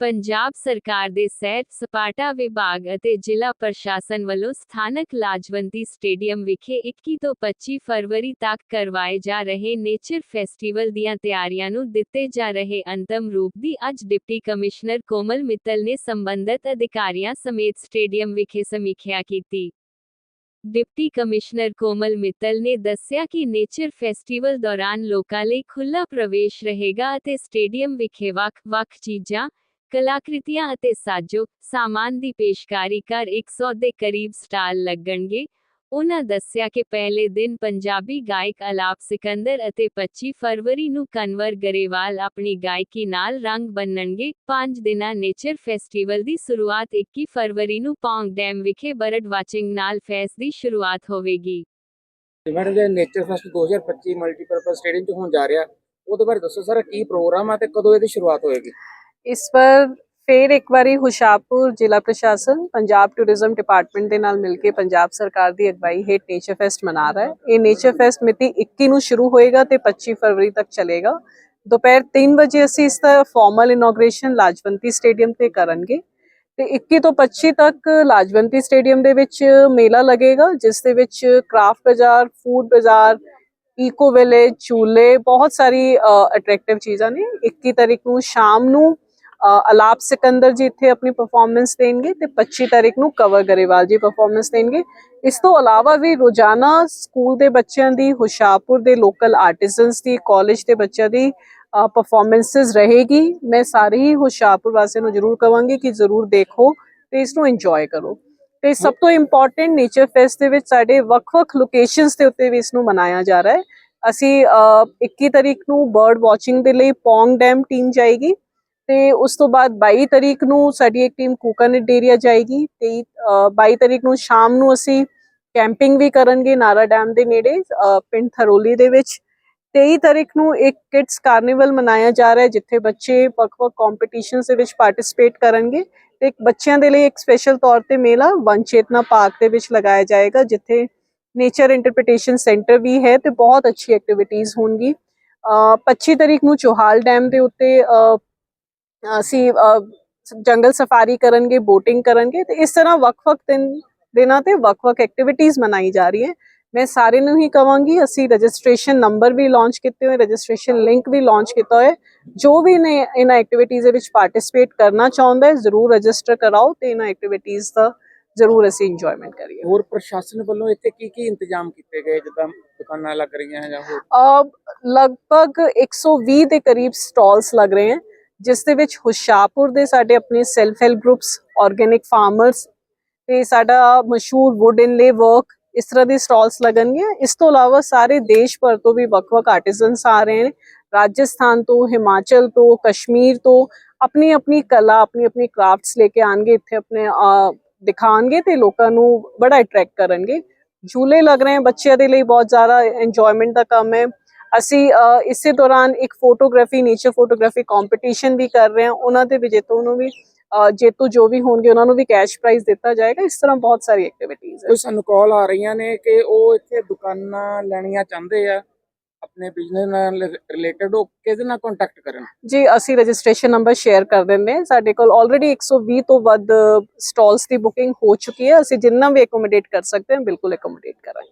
ਪੰਜਾਬ ਸਰਕਾਰ ਦੇ ਸੈਰ ਸਪਾਟਾ ਵਿਭਾਗ ਅਤੇ ਜ਼ਿਲ੍ਹਾ ਪ੍ਰਸ਼ਾਸਨ ਵੱਲੋਂ ਸਥਾਨਕ ਲਾਜਵੰਤੀ ਸਟੇਡੀਅਮ ਵਿਖੇ 21 ਤੋਂ 25 ਫਰਵਰੀ ਤੱਕ ਕਰਵਾਏ ਜਾ ਰਹੇ ਨੇਚਰ ਫੈਸਟੀਵਲ ਦੀਆਂ ਤਿਆਰੀਆਂ ਨੂੰ ਦਿੱਤੇ ਜਾ ਰਹੇ ਅੰਤਮ ਰੂਪ ਦੀ ਅੱਜ ਡਿਪਟੀ ਕਮਿਸ਼ਨਰ ਕੋਮਲ ਮਿੱਤਲ ਨੇ ਸੰਬੰਧਤ ਅਧਿਕਾਰੀਆਂ ਸਮੇਤ ਸਟੇਡੀਅਮ ਵਿਖੇ ਸਮੀਖਿਆ ਕੀਤੀ। ਡਿਪਟੀ ਕਮਿਸ਼ਨਰ ਕੋਮਲ ਮਿੱਤਲ ਨੇ ਦੱਸਿਆ ਕਿ ਨੇਚਰ ਫੈਸਟੀਵਲ ਦੌਰਾਨ ਲੋਕਾਂ ਲਈ ਖੁੱਲ੍ਹਾ ਪ੍ਰਵੇਸ਼ ਰਹੇਗਾ ਅਤੇ ਸਟੇਡੀਅਮ ਵਿਖੇ ਵੱਖ-ਵੱਖ ਚੀਜ਼ਾਂ ਕਲਾਕ੍ਰਿਤੀਆਂ ਅਤੇ ਸਾਜੋ ਸਾਮਾਨ ਦੀ ਪੇਸ਼ਕਾਰੀ ਕਰ 100 ਦੇ ਕਰੀਬ ਸਟਾਲ ਲੱਗਣਗੇ। ਉਨ੍ਹਾਂ ਦੱਸਿਆ ਕਿ ਪਹਿਲੇ ਦਿਨ ਪੰਜਾਬੀ ਗਾਇਕ ਅਲਾਪ ਸਿਕੰਦਰ ਅਤੇ 25 ਫਰਵਰੀ ਨੂੰ ਕਨਵਰ ਗਰੇਵਾਲ ਆਪਣੀ ਗਾਇਕੀ ਨਾਲ ਰੰਗ ਬੰਨਣਗੇ। ਪੰਜ ਦਿਨਾਂ ਨੇਚਰ ਫੈਸਟੀਵਲ ਦੀ ਸ਼ੁਰੂਆਤ 21 ਫਰਵਰੀ ਨੂੰ ਪੌਂਗ ਡੈਮ ਵਿਖੇ ਬਰਡ ਵਾਚਿੰਗ ਨਾਲ ਫੈਸ ਦੀ ਸ਼ੁਰੂਆਤ ਹੋਵੇਗੀ। ਮੈਡਮ ਜੇ ਨੇਚਰ ਫੈਸਟ 2025 ਮਲਟੀਪਰਪਸ ਸਟੇਡੀਅਮ 'ਚ ਹੋਣ ਜਾ ਰਿਹਾ। ਉਹਦੇ ਬਾਰੇ ਦੱਸੋ ਸਰ, ਕੀ ਪ੍ਰੋਗਰਾਮ ਆ ਤੇ ਕਦੋਂ ਇਹਦੀ ਸ਼ੁਰੂਆਤ ਹੋਏਗੀ? ਇਸ ਵਾਰ ਫਿਰ ਇੱਕ ਵਾਰੀ ਹੁਸ਼ਿਆਰਪੁਰ ਜ਼ਿਲ੍ਹਾ ਪ੍ਰਸ਼ਾਸਨ ਪੰਜਾਬ ਟੂਰਿਜ਼ਮ ਡਿਪਾਰਟਮੈਂਟ ਦੇ ਨਾਲ ਮਿਲ ਕੇ ਪੰਜਾਬ ਸਰਕਾਰ ਦੀ ਅਗਵਾਈ ਹੇਠ ਨੇਚਰ ਫੈਸਟ ਮਨਾ ਰਿਹਾ ਹੈ। ਇਹ ਨੇਚਰ ਫੈਸਟ ਮਿਤੀ 21 ਨੂੰ ਸ਼ੁਰੂ ਹੋਏਗਾ ਤੇ 25 ਫਰਵਰੀ ਤੱਕ ਚੱਲੇਗਾ। ਦੁਪਹਿਰ 3 ਵਜੇ ਅਸੀਂ ਇਸ ਦਾ ਫਾਰਮਲ ਇਨੋਗ੍ਰੇਸ਼ਨ ਲਾਜਵੰਤੀ ਸਟੇਡੀਅਮ ਤੇ ਕਰਨਗੇ ਤੇ 21 ਤੋਂ 25 ਤੱਕ ਲਾਜਵੰਤੀ ਸਟੇਡੀਅਮ ਦੇ ਵਿੱਚ ਮੇਲਾ ਲੱਗੇਗਾ, ਜਿਸ ਦੇ ਵਿੱਚ ਕਰਾਫਟ ਬਾਜ਼ਾਰ ਫੂਡ ਬਾਜ਼ਾਰ ਈਕੋ ਵਿਲੇਜ ਝੂਲੇ, ਬਹੁਤ ਸਾਰੀ ਅਟਰੈਕਟਿਵ ਚੀਜ਼ਾਂ ਨੇ। 21 ਤਾਰੀਖ ਨੂੰ ਸ਼ਾਮ ਨੂੰ ਅਲਾਪ ਸਿਕੰਦਰ ਜੀ ਇੱਥੇ ਆਪਣੀ ਪਰਫਾਰਮੈਂਸ ਦੇਣਗੇ ਤੇ 25 ਤਾਰੀਖ ਨੂੰ ਕਵਰ ਗਰੇਵਾਲ ਜੀ ਪਰਫਾਰਮੈਂਸ ਦੇਣਗੇ। ਇਸ ਤੋਂ ਇਲਾਵਾ ਵੀ ਰੋਜ਼ਾਨਾ ਸਕੂਲ ਦੇ ਬੱਚਿਆਂ ਦੀ ਹੁਸ਼ਿਆਰਪੁਰ ਦੇ ਲੋਕਲ ਆਰਟਿਜ਼ਨਸ ਦੀ ਕਾਲਜ ਦੇ ਬੱਚਿਆਂ ਦੀ ਪਰਫਾਰਮੈਂਸਸ ਰਹੇਗੀ। ਮੈਂ ਸਾਰੇ ਹੀ ਹੁਸ਼ਿਆਰਪੁਰ ਵਾਸੀਆਂ ਨੂੰ ਜ਼ਰੂਰ ਕਵਾਂਗੀ ਕਿ ਜ਼ਰੂਰ ਦੇਖੋ ਤੇ ਇਸ ਨੂੰ ਇੰਜੋਏ ਕਰੋ। ਤੇ ਸਭ ਤੋਂ ਇੰਪੋਰਟੈਂਟ ਨੇਚਰ ਫੈਸਟ ਦੇ ਵਿੱਚ ਸਾਡੇ ਵੱਖ-ਵੱਖ ਲੋਕੇਸ਼ਨਸ ਦੇ ਉੱਤੇ ਵੀ ਇਸ ਨੂੰ ਮਨਾਇਆ ਜਾ ਰਿਹਾ ਹੈ। ਅਸੀਂ ਅ, 21 ਤਾਰੀਖ ਨੂੰ ਬਰਡ ਵਾਚਿੰਗ ਦੇ ਲਈ ਪੌਂਗ ਡੈਮ ਟੀਮ ਜਾਏਗੀ। ਤੇ ਉਸ ਤੋਂ ਬਾਅਦ 22 ਤਰੀਕ ਨੂੰ ਸਾਡੀ ਇੱਕ ਟੀਮ ਕੂਕਾਨਟ ਏਰੀਆ ਜਾਏਗੀ ਤੇ 22 ਤਰੀਕ ਨੂੰ ਸ਼ਾਮ ਨੂੰ ਅਸੀਂ ਕੈਂਪਿੰਗ ਵੀ ਕਰਨਗੇ ਨਾਰਾ ਡੈਮ ਦੇ ਨੇੜੇ ਪਿੰਡ ਥਰੋਲੀ ਦੇ ਵਿੱਚ। 23 ਤਰੀਕ ਨੂੰ ਇੱਕ ਕਿਡਸ ਕਾਰਨੀਵਲ ਮਨਾਇਆ ਜਾ ਰਿਹਾ ਹੈ ਜਿੱਥੇ ਬੱਚੇ ਵੱਖ-ਵੱਖ ਕੰਪੀਟੀਸ਼ਨਸ ਦੇ ਵਿੱਚ ਪਾਰਟਿਸਿਪੇਟ ਕਰਨਗੇ ਤੇ ਇੱਕ ਬੱਚਿਆਂ ਦੇ ਲਈ ਇੱਕ ਸਪੈਸ਼ਲ ਤੌਰ ਤੇ ਮੇਲਾ ਵਨ ਚੇਤਨਾ ਪਾਰਕ ਦੇ ਵਿੱਚ ਲਗਾਇਆ ਜਾਏਗਾ ਜਿੱਥੇ ਨੇਚਰ ਇੰਟਰਪ੍ਰੀਟੇਸ਼ਨ ਸੈਂਟਰ ਵੀ ਹੈ ਤੇ ਬਹੁਤ ਅੱਛੀ ਐਕਟੀਵਿਟੀਜ਼ ਹੋਣਗੀ। ਅ, 25 ਤਾਰੀਖ ਨੂੰ ਚੋਹਾਲ ਡੈਮ ਦੇ ਉੱਤੇ ਅਸੀਂ ਜੰਗਲ ਸਫਾਰੀ ਕਰਨਗੇ ਬੋਟਿੰਗ ਕਰਨਗੇ ਤੇ ਇਸ ਤਰ੍ਹਾਂ ਵੱਖ-ਵੱਖ ਦਿਨ ਦਿਨਾਂ ਤੇ ਵੱਖ-ਵੱਖ ਐਕਟੀਵਿਟੀਜ਼ ਮਨਾਈ ਜਾ ਰਹੀ ਹੈ। ਮੈਂ ਸਾਰੇ ਨੂੰ ਹੀ ਕਵਾਂਗੀ ਅਸੀਂ ਰਜਿਸਟ੍ਰੇਸ਼ਨ ਨੰਬਰ ਵੀ ਲਾਂਚ ਕੀਤੇ ਹੋਏ ਰਜਿਸਟ੍ਰੇਸ਼ਨ ਲਿੰਕ ਵੀ ਲਾਂਚ ਕੀਤਾ ਹੋਇਆ। ਜੋ ਵੀ ਨੇ ਇਹਨਾਂ ਐਕਟੀਵਿਟੀਜ਼ ਦੇ ਵਿੱਚ ਪਾਰਟਿਸਿਪੇਟ ਕਰਨਾ ਚਾਹੁੰਦਾ ਹੈ ਜ਼ਰੂਰ ਰਜਿਸਟਰ ਕਰਾਓ ਤੇ ਇਹਨਾਂ ਐਕਟੀਵਿਟੀਜ਼ ਦਾ ਜ਼ਰੂਰ ਅਸੀਂ ਇੰਜੋਇਮੈਂਟ ਕਰੀਏ। ਹੋਰ ਪ੍ਰਸ਼ਾਸਨ ਵੱਲੋਂ ਇੱਥੇ ਕੀ ਕੀ ਇੰਤਜ਼ਾਮ ਕੀਤੇ ਗਏ ਜਿੱਦਾਂ ਦੁਕਾਨਾਂ ਲੱਗ ਰਹੀਆਂ ਜਾਂ ਹੋਰ? ਲਗਭਗ 120 ਦੇ ਕਰੀਬ ਸਟਾਲਸ ਲੱਗ ਰਹੇ ਹਨ ਜਿਸ ਦੇ ਵਿੱਚ ਹੁਸ਼ਿਆਰਪੁਰ ਦੇ ਸਾਡੇ ਆਪਣੇ self help groups organic farmers ਤੇ ਸਾਡਾ ਮਸ਼ਹੂਰ ਵੁੱਡ ਇਨਲੇ ਵਰਕ ਇਸ ਤਰ੍ਹਾਂ ਦੇ ਸਟਾਲਸ ਲੱਗਣਗੇ ਇਸ ਤੋਂ ਇਲਾਵਾ ਸਾਰੇ ਦੇਸ਼ ਭਰ ਤੋਂ ਵੀ ਵੱਖ-ਵੱਖ ਆਰਟੀਜ਼ਨਸ ਆ ਰਹੇ ਨੇ। ਰਾਜਸਥਾਨ ਤੋਂ ਹਿਮਾਚਲ ਤੋਂ ਕਸ਼ਮੀਰ ਤੋਂ ਆਪਣੀ ਆਪਣੀ ਕਲਾ ਆਪਣੀ ਆਪਣੀ ਕਰਾਫਟਸ ਲੈ ਕੇ ਆਣਗੇ ਇੱਥੇ ਆਪਣੇ ਅ, ਦਿਖਾਣਗੇ ਤੇ ਲੋਕਾਂ ਨੂੰ ਬੜਾ ਅਟਰੈਕਟ ਕਰਨਗੇ। ਝੂਲੇ ਲੱਗ ਰਹੇ ਹਨ ਬੱਚਿਆਂ ਦੇ ਲਈ ਬਹੁਤ ਜ਼ਿਆਦਾ ਇੰਜੋਇਮੈਂਟ ਦਾ ਕੰਮ ਹੈ। ਅਸੀਂ ਇਸੇ ਦੌਰਾਨ ਇੱਕ ਫੋਟੋਗ੍ਰਾਫੀ ਨੇਚਰ ਫੋਟੋਗ੍ਰਾਫੀ ਕੰਪੀਟੀਸ਼ਨ ਵੀ ਕਰ ਰਹੇ ਹਾਂ। ਉਹਨਾਂ ਦੇ ਵਿਜੇਤਾ ਨੂੰ ਵੀ ਜੇਤੂ ਜੋ ਵੀ ਹੋਣਗੇ ਉਹਨਾਂ ਨੂੰ ਵੀ ਕੈਸ਼ ਪ੍ਰਾਈਜ਼ ਦਿੱਤਾ ਜਾਏਗਾ। ਇਸ ਤਰ੍ਹਾਂ ਬਹੁਤ ਸਾਰੀ ਐਕਟੀਵਿਟੀਜ਼ ਹੈ। ਕੋਈ ਸਾਨੂੰ ਕਾਲ ਆ ਰਹੀਆਂ ਨੇ ਕਿ ਉਹ ਇੱਥੇ ਦੁਕਾਨਾਂ ਲੈਣੀਆਂ ਚਾਹੁੰਦੇ ਆ ਆਪਣੇ ਬਿਜ਼ਨਸ ਨਾਲ ਰਿਲੇਟਡ ਉਹ ਕਿਹਦੇ ਨਾਲ ਕੰਟੈਕਟ ਕਰਨ? ਜੀ ਅਸੀਂ ਰਜਿਸਟ੍ਰੇਸ਼ਨ ਨੰਬਰ ਸ਼ੇਅਰ ਕਰ ਦਿੰਦੇ ਹਾਂ। ਸਾਡੇ ਕੋਲ ਆਲਰੇਡੀ 120 ਤੋਂ ਵੱਧ ਸਟਾਲਸ ਦੀ ਬੁਕਿੰਗ ਹੋ ਚੁੱਕੀ ਹੈ। ਅਸੀਂ ਜਿੰਨਾ ਵੀ ਐਕੋਮੋਡੇਟ ਕਰ ਸਕਦੇ ਹਾਂ ਬਿਲਕੁਲ ਐਕੋਮੋਡੇਟ ਕਰਾਂਗੇ।